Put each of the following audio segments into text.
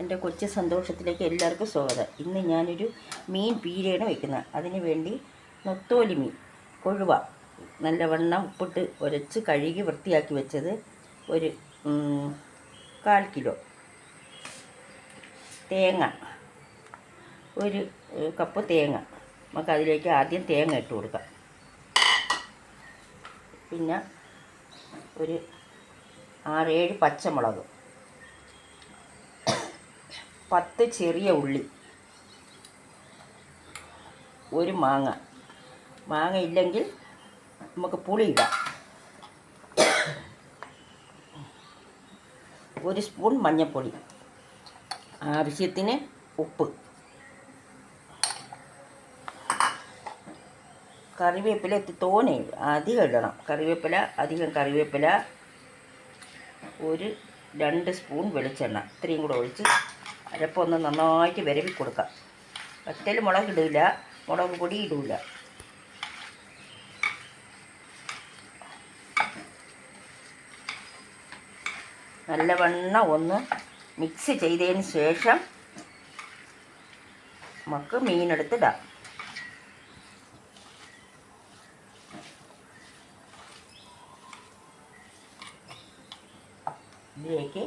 എന്റെ കൊച്ചു സന്തോഷത്തിലേക്ക് എല്ലാവർക്കും സ്വാഗതം. ഇന്ന് ഞാനൊരു മീൻ പീരയാണ് വയ്ക്കുന്നത് അതിന് വേണ്ടി നൊത്തോലി മീൻ കൊഴുവ നല്ലവണ്ണം ഉപ്പിട്ട് ഒരച്ച് കഴുകി വൃത്തിയാക്കി വെച്ചത് ഒരു കാൽ കിലോ. തേങ്ങ ഒരു കപ്പ് തേങ്ങ. നമുക്ക് അതിലേക്ക് ആദ്യം തേങ്ങ ഇട്ട് കൊടുക്കാം. പിന്നെ ഒരു ആറേഴ് പച്ചമുളക്. പത്ത് ചെറിയ ഉള്ളി. ഒരു മാങ്ങ. മാങ്ങ ഇല്ലെങ്കിൽ നമുക്ക് പുളി ഇടാം. ഒരു സ്പൂൺ മഞ്ഞൾപ്പൊടി. ആവശ്യത്തിന് ഉപ്പ്. കറിവേപ്പില തോനെ അധികം ഇടണം. കറിവേപ്പില അധികം കറിവേപ്പില. ഒരു രണ്ട് സ്പൂൺ വെളിച്ചെണ്ണ. ഇത്രയും കൂടെ ഒഴിച്ച് അരപ്പൊന്ന് നന്നായിട്ട് വിരവി കൊടുക്കാം. ഒറ്റൽ മുളക് ഇടില്ല മുളക് പൊടി ഇടില്ല നല്ലവണ്ണം ഒന്ന് മിക്സ് ചെയ്തതിന് ശേഷം നമുക്ക് മീനെടുത്തിടാം ഇതിലേക്ക്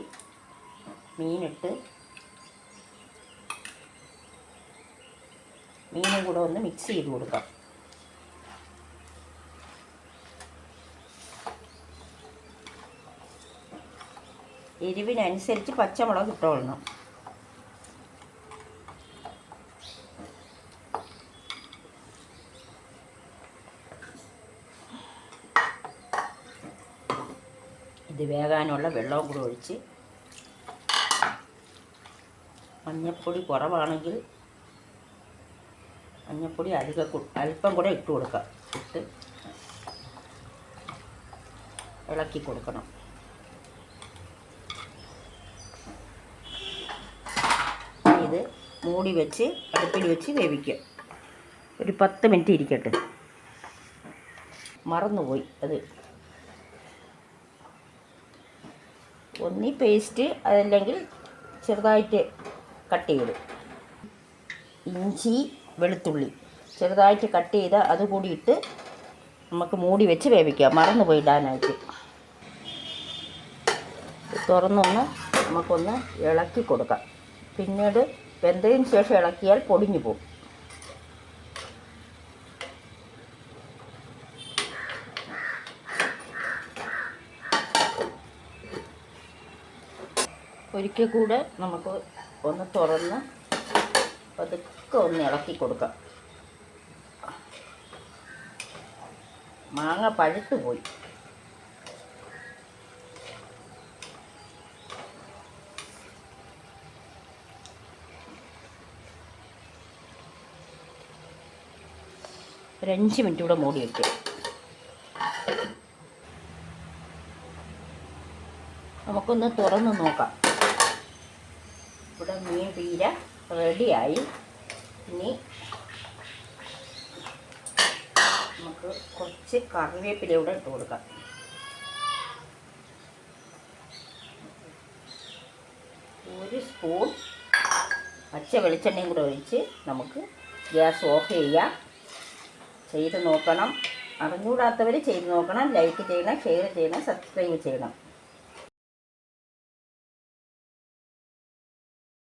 മീനിട്ട് മീനും കൂടെ ഒന്ന് മിക്സ് ചെയ്ത് കൊടുക്കാം. എരിവിനനുസരിച്ച് പച്ചമുളക് ഇട്ടോളണം ഇത് വേകാനുള്ള വെള്ളവും കൂടെ ഒഴിച്ച് മഞ്ഞൾപ്പൊടി കുറവാണെങ്കിൽ മഞ്ഞൾപ്പൊടി അധികം അല്പം കൂടെ ഇട്ട് കൊടുക്കാം ഇട്ട് ഇളക്കി കൊടുക്കണം. ഇത് മൂടി വെച്ച് അടുപ്പിൽ വെച്ച് വേവിക്കുക. ഒരു പത്ത് മിനിറ്റ് ഇരിക്കട്ടെ. മറന്നുപോയി അത്. ഒന്നി പേസ്റ്റ് അതല്ലെങ്കിൽ ചെറുതായിട്ട് കട്ട് ചെയ്ത്. ഇഞ്ചി വെളുത്തുള്ളി. ചെറുതായിട്ട് കട്ട് ചെയ്ത് അത് കൂടി ഇട്ട് നമുക്ക് മൂടി വെച്ച് വേവിക്കാം. മറന്നു പോയിടാനായിട്ട് തുറന്നൊന്ന് നമുക്കൊന്ന് ഇളക്കി കൊടുക്കാം. പിന്നീട് വെന്തതിന് ശേഷം ഇളക്കിയാൽ പൊടിഞ്ഞു പോകും. ഒരിക്കൽ കൂടെ നമുക്ക് ഒന്ന് തുറന്ന് പതുക്കെ ഒന്ന് ഇളക്കി കൊടുക്കാം. മാങ്ങ പഴുത്തു പോയി. ഒരു അഞ്ച് മിനിറ്റ് കൂടെ മൂടി വെക്കുക നമുക്കൊന്ന് തുറന്ന് നോക്കാം. ഇവിടെ മീൻ പീര റെഡിയായി. ഇനി നമുക്ക് കുറച്ച് കറിവേപ്പില കൂടെ ഇട്ട് കൊടുക്കാം. ഒരു സ്പൂൺ പച്ച വെളിച്ചെണ്ണയും കൂടെ ഒഴിച്ച് നമുക്ക് ഗ്യാസ് ഓഫ് ചെയ്യാം. ചെയ്ത് നോക്കണം. അറിഞ്ഞുകൂടാത്തവർ ചെയ്ത് നോക്കണം. ലൈക്ക് ചെയ്യണം ഷെയർ ചെയ്യണം സബ്സ്ക്രൈബ് ചെയ്യണം.